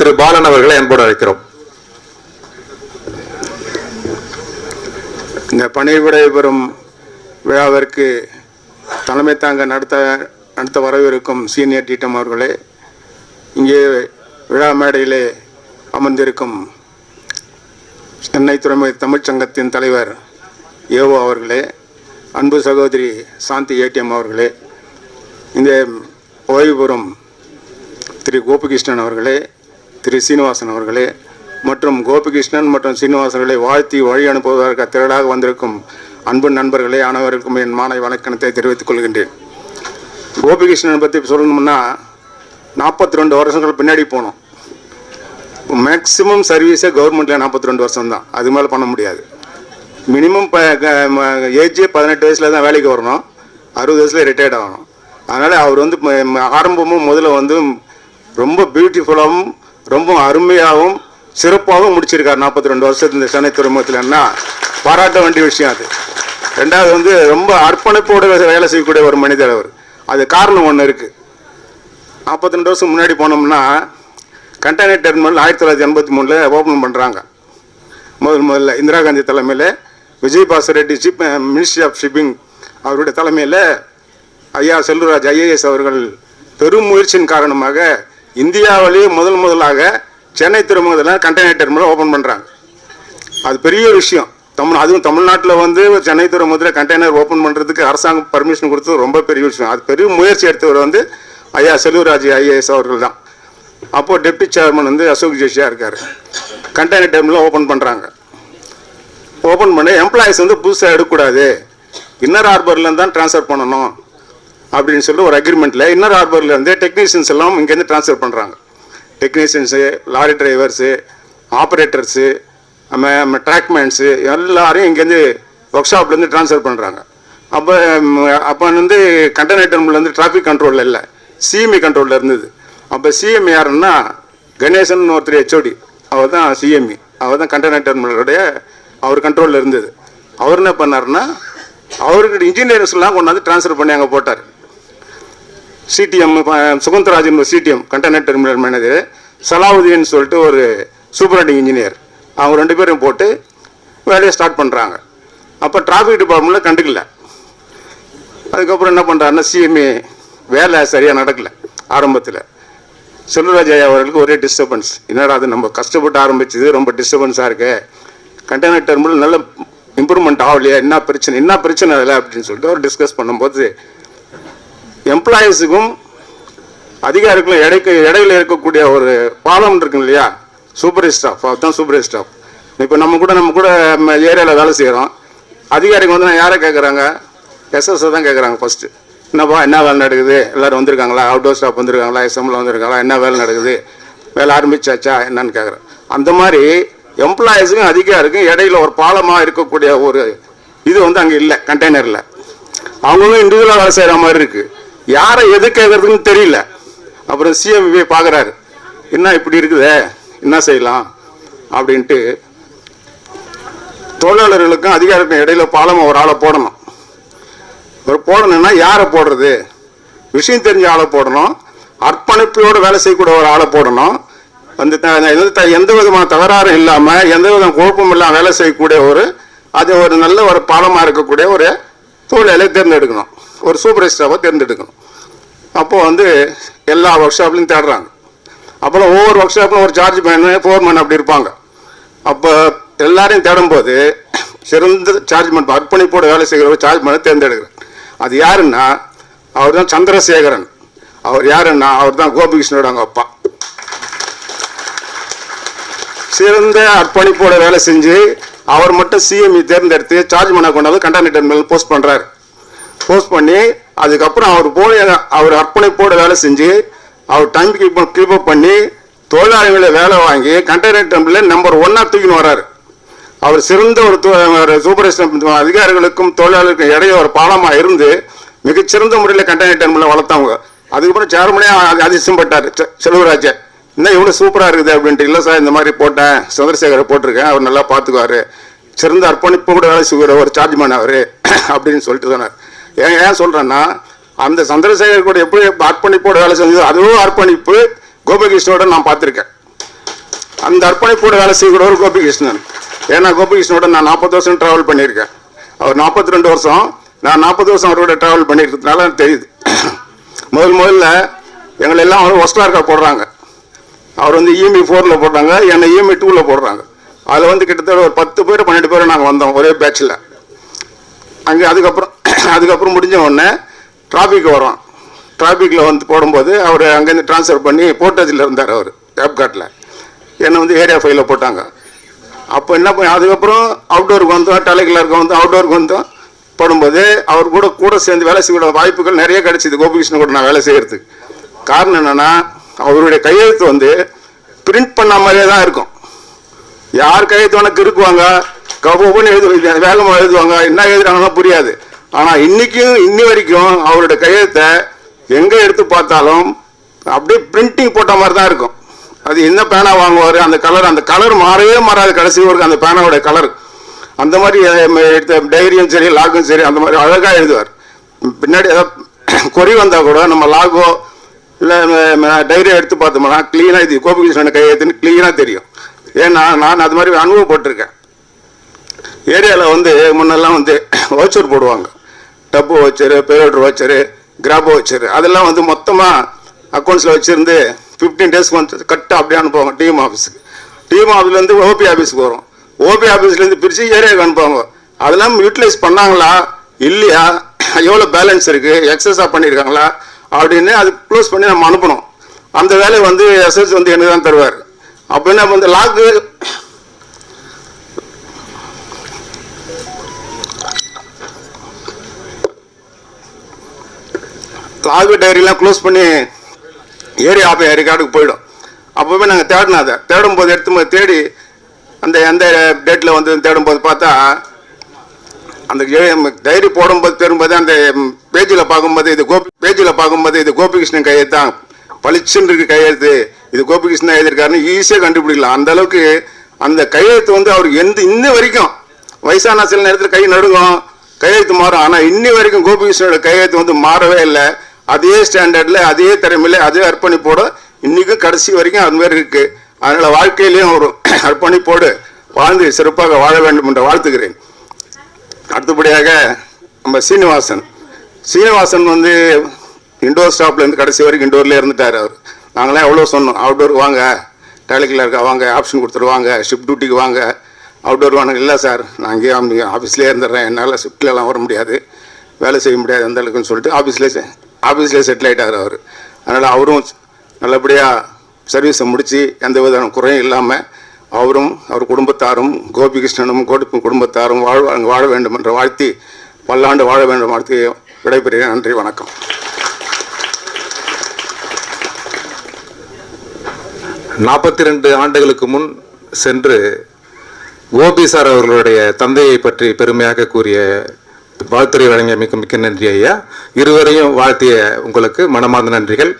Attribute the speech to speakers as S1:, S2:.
S1: திரு பாலன் அவர்களை அன்போடு அழைக்கிறோம்.
S2: இந்த பணிவிடை பெறும் விழாவிற்கு தலைமை தாங்க நடத்த நடத்த வரவிருக்கும் சீனியர் டீட்டம் அவர்களே இங்கே விழா மேடையிலே அமர்ந்திருக்கும் சென்னை துறைமுக தமிழ்ச்சங்கத்தின் தலைவர் ஏவோ அவர்களே அன்பு சகோதரி சாந்தி ஏடிஎம் அவர்களே இந்த ஓய்வு பெறும் திரு கோபிகிருஷ்ணன் அவர்களே திரு சீனிவாசன் அவர்களே மற்றும் கோபிகிருஷ்ணன் மற்றும் சீனிவாசர்களை வாழ்த்தி வழி அனுப்புவதற்கு திரளாக வந்திருக்கும் அன்பு நண்பர்களே அனைவருக்கும் என் மாலை வணக்கணத்தை தெரிவித்துக் கொள்கின்றேன். கோபிகிருஷ்ணன் பற்றி சொல்லணும்னா நாற்பத்தி ரெண்டு வருஷங்கள் பின்னாடி போனோம். மேக்ஸிமம் சர்வீஸே கவர்மெண்ட்டில் நாற்பத்தி ரெண்டு வருஷம் தான் அது மேலே பண்ண முடியாது. மினிமம் இப்போ ஏஜே பதினெட்டு வயசில் தான் வேலைக்கு வரணும். அறுபது வயசில் ரிட்டையர்ட் ஆகணும். அதனால் அவர் வந்து ஆரம்பமும் முதல்ல வந்து ரொம்ப பியூட்டிஃபுல்லாகவும் ரொம்ப அருமையாகவும் சிறப்பாகவும் முடிச்சிருக்கார் நாற்பத்தி ரெண்டு வருஷத்து இந்த சென்னை துறைமுகத்தில்னா பாராட்ட வேண்டிய விஷயம் அது. ரெண்டாவது வந்து ரொம்ப அர்ப்பணிப்போடு வேலை செய்யக்கூடிய ஒரு மனிதர் அவர். அது காரணம் ஒன்று இருக்குது நாற்பத்தி ரெண்டு வருஷம் முன்னாடி போனோம்னா கண்டெய்னர் டெர்மினல் ஆயிரத்தி தொள்ளாயிரத்தி எண்பத்தி மூணில் ஓப்பன் பண்ணுறாங்க முதல் முதல்ல இந்திரா காந்தி தலைமையில் Vijayabhaskar Reddy ship ministry of shipping அவருடைய தலைமையில் ஐயா செல்வராஜ் ஐஏஎஸ் அவர்கள் பெரும் முயற்சியின் காரணமாக இந்தியாவிலேயே முதல் முதலாக சென்னை துறைமுகத்தில் கண்டெய்னர் டெர்மினல் ஓப்பன் பண்ணுறாங்க அது பெரிய விஷயம். தமிழ் அதுவும் தமிழ்நாட்டில் வந்து சென்னை துறைமுகத்தில் கண்டெய்னர் ஓப்பன் பண்ணுறதுக்கு அரசாங்கம் பர்மிஷன் கொடுத்தது ரொம்ப பெரிய விஷயம். அது பெரிய முயற்சி எடுத்தவர் வந்து ஐயா செல்வராஜ் ஐஏஎஸ் அவர்கள் தான். அப்போது டெப்டி சேர்மன் வந்து அசோக் ஜோஷியா இருக்கார். கண்டெய்னர் டெர்மினல் ஓப்பன் பண்ணுறாங்க ஓப்பன் பண்ணி எம்ப்ளாயிஸ் வந்து புதுசாக எடுக்கக்கூடாது. இன்னர் ஹார்பர்லேருந்து தான் ட்ரான்ஸ்ஃபர் பண்ணணும். அப்படின்னு சொல்லி ஒரு அக்ரிமெண்ட்டில் இன்னர் ஹார்பர்லேருந்து டெக்னீஷியன்ஸ் எல்லாம் இங்கேருந்து ட்ரான்ஸ்ஃபர் பண்ணுறாங்க டெக்னீஷியன்ஸு லாரி டிரைவர்ஸு ஆப்ரேட்டர்ஸு நம்ம ட்ராக்மேன்ஸு எல்லாரையும் இங்கேருந்து ஒர்க் ஷாப்லேருந்து ட்ரான்ஸ்ஃபர் பண்ணுறாங்க அப்போ அப்போ வந்து கண்டெய்னர் டெர்மிலேருந்து டிராஃபிக் கண்ட்ரோலில் இல்லை. சிஎம்இ கண்ட்ரோலில் இருந்தது. அப்போ சிஎம்இ யாருன்னா கணேசன் ஒருத்தர் ஹெச்ஓடி அவர் தான் சிஎம்இ அவர் தான் கண்டெய்னர் டெர்மினலுடைய அவர் கண்ட்ரோலில் இருந்தது. அவர் என்ன பண்ணார்னா அவருக்கு இன்ஜினியர்ஸ்லாம் கொண்டாந்து ட்ரான்ஸ்ஃபர் பண்ணி அங்கே போட்டார். CDM Sugandharajan CDM container terminal manager Salahuddin சொல்லிட்டு ஒரு சூப்பரண்டிங் இன்ஜினியர் அவங்க ரெண்டு பேரும் போட்டு வேலையை ஸ்டார்ட் பண்ணுறாங்க அப்போ டிராஃபிக் டிபார்ட்மெண்ட்டில் கண்டுக்கல. அதுக்கப்புறம் என்ன பண்ணுறாருன்னா சிஎம்ஏ வேலை சரியாக நடக்கல ஆரம்பத்தில். செல்வராஜ் ஐயா அவர்களுக்கு ஒரே டிஸ்டர்பன்ஸ் என்னடா அது நம்ம கஷ்டப்பட்டு ஆரம்பிச்சது ரொம்ப டிஸ்டர்பன்ஸாக இருக்கு. கண்டெய்னர் டெர்மினல் நல்ல இம்ப்ரூவ்மெண்ட் ஆகலையா? என்ன பிரச்சனை? என்ன பிரச்சனை இல்லை அப்படின்னு சொல்லிட்டு அவர் டிஸ்கஸ் பண்ணும்போது எம்ப்ளாயீஸுக்கும் அதிகாரிகளுக்கும் இடைக்கு இடையில இருக்கக்கூடிய ஒரு பாலம் இருக்கும் இல்லையா? சூப்பர் ஸ்டாஃப் அதுதான் சூப்பர் ஸ்டாஃப் இப்போ நம்ம கூட நம்ம கூட நம்ம ஏரியாவில் வேலை செய்கிறோம் அதிகாரிங்க வந்து நான் யாரை கேட்குறாங்க எஸ்எஸ் தான் கேட்குறாங்க ஃபஸ்ட்டு என்னப்பா என்ன வேலை நடக்குது? எல்லோரும் வந்திருக்காங்களா? அவுட்டோர் ஸ்டாஃப் வந்திருக்காங்களா? எஸ்எம்ல வந்திருக்காங்களா? என்ன வேலை நடக்குது? வேலை ஆரம்பிச்சாச்சா? என்னன்னு கேட்குறேன் அந்த மாதிரி எம்ப்ளாயீஸுக்கும் அதிகாரிக்கும் இடையில ஒரு பாலமாக இருக்கக்கூடிய ஒரு இது வந்து அங்கே இல்லை கண்டெய்னரில் அவங்களும் இண்டிவிஜுவலாக வேலை செய்கிற மாதிரி இருக்குது யாரை எது கேட்கறதுன்னு தெரியல. அப்புறம் சிஎம் போய் பார்க்குறாரு என்ன இப்படி இருக்குதே? என்ன செய்யலாம்? அப்படின்ட்டு தொழிலாளர்களுக்கும் அதிகாரிக்கும் இடையில பாலமாக ஒரு ஆளை போடணும். ஒரு போடணும்னா யாரை போடுறது? விஷயம் தெரிஞ்ச ஆளை போடணும். அர்ப்பணிப்போடு வேலை செய்யக்கூடிய ஒரு ஆளை போடணும். வந்து எந்த த- எந்த விதமான தகராறும் இல்லாமல் எந்த விதமான குழப்பம் இல்லாமல் வேலை செய்யக்கூடிய ஒரு அது ஒரு நல்ல ஒரு பாலமாக இருக்கக்கூடிய ஒரு தொழிலை தேர்ந்தெடுக்கணும். ஒரு சூப்பர் ஸ்டாஃபாக தேர்ந்தெடுக்கணும். அப்போது வந்து எல்லா ஒர்க் ஷாப்லையும் தேடுறாங்க. அப்போல்லாம் ஒவ்வொரு ஒர்க் ஷாப்லையும் ஒரு சார்ஜ் மேன் ஃபோர்மேன் அப்படி இருப்பாங்க. அப்போ எல்லாரையும் தேடும்போது சிறந்த சார்ஜ்மெண்ட் அர்ப்பணிப்போடு வேலை செய்கிற ஒரு சார்ஜ் மேனை தேர்ந்தெடுக்கிறேன் அது யாருன்னா அவர் தான் சந்திரசேகரன். அவர் யாருன்னா அவர் தான் கோபிகிருஷ்ணனோட அவங்க அப்பா. சிறந்த அர்ப்பணிப்போட வேலை செஞ்சு அவர் மட்டும் சிஎம்இ தேர்ந்தெடுத்து சார்ஜ் பண்ண கொண்டாந்து கண்டாக்டர் மேல் போஸ்ட் பண்ணுறாரு போஸ்ட் பண்ணி அதுக்கப்புறம் அவர் போய் அவர் அர்ப்பணிப்போடு வேலை செஞ்சு அவர் டைம் கீப் கீப் அப் பண்ணி தொழிலாளர்களை வேலை வாங்கி கண்டெய்னர் டெம்பிளில் நம்பர் ஒன்னாக தூக்கின்னு வராரு அவர் சிறந்த ஒரு சூப்பரேஷன் அதிகாரிகளுக்கும் தொழிலாளர்களுக்கும் இடையே ஒரு பாலமாக இருந்து மிகச்சிறந்த முறையில் கண்டெய்னர் டெம்பிளில் வளர்த்தவங்க. அதுக்கப்புறம் சேர்மனே அதிசயம் பட்டார் செல்வராஜர் இன்னும் இவ்வளோ சூப்பராக இருக்குது அப்படின்ட்டு இல்லை சார் இந்த மாதிரி போட்டேன். சந்திரசேகரை போட்டிருக்கேன். அவர் நல்லா பார்த்துக்குவார். சிறந்த அர்ப்பணிப்பு கூட வேலை செய்கிற ஒரு சார்ஜ் மேன் அவர். அப்படின்னு சொல்லிட்டு சொன்னார். ஏன் ஏன் சொல்கிறேன்னா அந்த சந்திரசேகர் கூட எப்படி அர்ப்பணிப்போட வேலை செஞ்சது அதுவும் அர்ப்பணிப்பு கோபிகிருஷ்ணோட நான் பார்த்துருக்கேன். அந்த அர்ப்பணிப்போட வேலை செய்யக்கூடவர் கோபிகிருஷ்ணன். ஏன்னா கோபிகிருஷ்ணோட நான் நாற்பது வருஷம் ட்ராவல் பண்ணியிருக்கேன். அவர் நாற்பத்தி ரெண்டு வருஷம் நான் நாற்பது வருஷம் அவரோட ட்ராவல் பண்ணியிருக்கிறதுனால எனக்கு தெரியுது. முதல் முதல்ல எங்களை எல்லாம் அவர் ஒஸ்டார்க்கா போடுறாங்க. அவர் வந்து இஎம்இ ஃபோரில் போடுறாங்க என்னை இஎம்இ டூவில் போடுறாங்க. அதில் வந்து கிட்டத்தட்ட ஒரு பத்து பேர் பன்னெண்டு பேர் நாங்கள் வந்தோம் ஒரே பேட்சில் அங்கே அதுக்கப்புறம் அதுக்கப்புறம் முடிஞ்ச உடனே டிராஃபிக் வரும். டிராஃபிக்கில் வந்து போடும்போது அவர் அங்கேருந்து ட்ரான்ஸ்ஃபர் பண்ணி போர்ட்டேஜில் இருந்தார் அவர் கேப்காட்டில் என்னை வந்து ஏரியா ஃபைவ்ல போட்டாங்க. அப்போ என்ன பண்ணி அதுக்கப்புறம் அவுட்டோருக்கு வந்தோம் டெலிகிலருக்கு வந்தோம் அவுட்டோருக்கு வந்தோம். போடும்போது அவர் கூட கூட சேர்ந்து வேலை செய்ய வாய்ப்புகள் நிறைய கிடைச்சிது. கோபிகிருஷ்ணன் கூட நான் வேலை செய்கிறதுக்கு காரணம் என்னென்னா அவருடைய கையெழுத்து வந்து பிரிண்ட் பண்ண மாதிரியே தான் இருக்கும். யார் கையெழுத்து வேணா கிறுக்குவாங்க கபோன்னு எழுதுவாங்க வேகமாக எழுதுவாங்க என்ன எழுதுறாங்கன்னா புரியாது. ஆனால் இன்னைக்கும் இன்னி வரைக்கும் அவரோட கையெழுத்தை எங்கே எடுத்து பார்த்தாலும் அப்படியே பிரிண்டிங் போட்ட மாதிரி தான் இருக்கும். அது என்ன பேனா வாங்குவார் அந்த கலர் அந்த கலர் மாறவே மாறாது. கடைசி வரைக்கும் அந்த பேனாவோட கலர் அந்த மாதிரி எடுத்த டைரியும் சரி லாகும் சரி அந்த மாதிரி அழகாக எழுதுவார். பின்னாடி ஏதாவது கொறி வந்தால் கூட நம்ம லாகோ இல்லை டைரியை எடுத்து பார்த்தோம்னா க்ளீனாக இது கோபிகிருஷ்ணன் கையெழுத்துன்னு க்ளீனாக தெரியும். ஏன்னா நான் அது மாதிரி அனுபவப்பட்டிருக்கேன். ஏரியாவில் வந்து முன்னெல்லாம் வந்து ஓச்சர் போடுவாங்க. டப்பு வச்சரு பேரோட்ரு வச்சரு கிராபோ வச்சரு. அதெல்லாம் வந்து மொத்தமாக அக்கௌண்ட்ஸில் வச்சுருந்து ஃபிஃப்டீன் டேஸ்க்கு வந்து கட்டு அப்படியே அனுப்புவாங்க டிஎம் ஆஃபீஸுக்கு டிஎம் ஆஃபீஸ்லேருந்து ஓபி ஆஃபீஸுக்கு வரும். ஓபி ஆஃபீஸ்லேருந்து பிரித்து ஏரியாவுக்கு அனுப்புவாங்க. அதெல்லாம் யூட்டிலைஸ் பண்ணாங்களா? இல்லையா? எவ்வளோ பேலன்ஸ் இருக்குது எக்ஸஸாக பண்ணியிருக்காங்களா அப்படின்னு அது க்ளோஸ் பண்ணி நம்ம அனுப்பணும். அந்த வேலையை வந்து எஸ்எஸ் வந்து எனக்கு தான் தருவார். அப்போ என்ன வந்து லாக்கு லாகு டைரிலாம் க்ளோஸ் பண்ணி ஏரியா ஆஃப் ஏரிக்காடுக்கு போயிடும். அப்போவே நாங்கள் தேடினோம் அதை. தேடும் போது எடுத்து போய் தேடி அந்த எந்த டேட்டில் வந்து தேடும் போது பார்த்தா அந்த டைரி போடும்போது தேடும்போது அந்த பேஜில் பார்க்கும்போது இது கோபி பேஜில் பார்க்கும்போது இது கோபிகிருஷ்ணன் கையெழுத்து தான் பளிச்சுன்னு இருக்கு கையெழுத்து. இது கோபிகிருஷ்ணன் எழுதியிருக்காருன்னு ஈஸியாக கண்டுபிடிக்கலாம் அந்த அளவுக்கு அந்த கையெழுத்து வந்து அவருக்கு எந்த இன்ன வரைக்கும் வயசான சில நேரத்தில் கை நடுங்கும். கையெழுத்து மாறும். ஆனால் இன்னி வரைக்கும் கோபிகிருஷ்ணனோட கையெழுத்து வந்து மாறவே இல்லை. அதே ஸ்டாண்டர்டில் அதே திறமையில அதே அர்ப்பணிப்போடு இன்றைக்கும் கடைசி வரைக்கும் அது மாதிரி இருக்குது அதனால் வாழ்க்கையிலையும் ஒரு அர்ப்பணிப்போடு வாழ்ந்து சிறப்பாக வாழ வேண்டும் என்று வாழ்த்துகிறேன். அடுத்தபடியாக நம்ம சீனிவாசன். சீனிவாசன் வந்து இண்டோர் ஸ்டாப்லேருந்து கடைசி வரைக்கும் இண்டோர்லேயே இருந்துட்டார் அவர். நாங்களாம் எவ்வளோ சொன்னோம் அவுட்டோருக்கு வாங்க டேலிக்கில் இருக்க வாங்க ஆப்ஷன் கொடுத்துருவாங்க ஷிஃப்ட் டியூட்டிக்கு வாங்க. அவுட்டோர் வாங்க இல்லை சார் நான் இங்கேயே ஆஃபீஸ்லேயே இருந்துடுறேன். என்னால் ஷிஃப்ட்லலாம் வர முடியாது. வேலை செய்ய முடியாது அந்த அளவுக்குன்னு சொல்லிட்டு ஆஃபீஸ்லேயே ஆஃபீஸில் செட்டில் ஆகிட்டார் அவர். அதனால் அவரும் நல்லபடியாக சர்வீஸை முடித்து எந்த விதமான குறையும் இல்லாமல் அவரும் அவர் குடும்பத்தாரும் கோபிகிருஷ்ணனும் கோடி குடும்பத்தாரும் வாழ் வாழ வேண்டும் என்ற வாழ்த்தி பல்லாண்டு வாழ வேண்டும் வாழ்த்தி விடைபெறுகிறேன். நன்றி வணக்கம்.
S3: நாற்பத்தி ரெண்டு ஆண்டுகளுக்கு முன் சென்று கோபி சார் அவர்களுடைய தந்தையை பற்றி பெருமையாக கூறிய வாழ்த்துறை வழங்கிய மிக்க மிக்க நன்றி ஐயா. இருவரையும் வாழ்த்திய உங்களுக்கு மனமார்ந்த நன்றிகள்.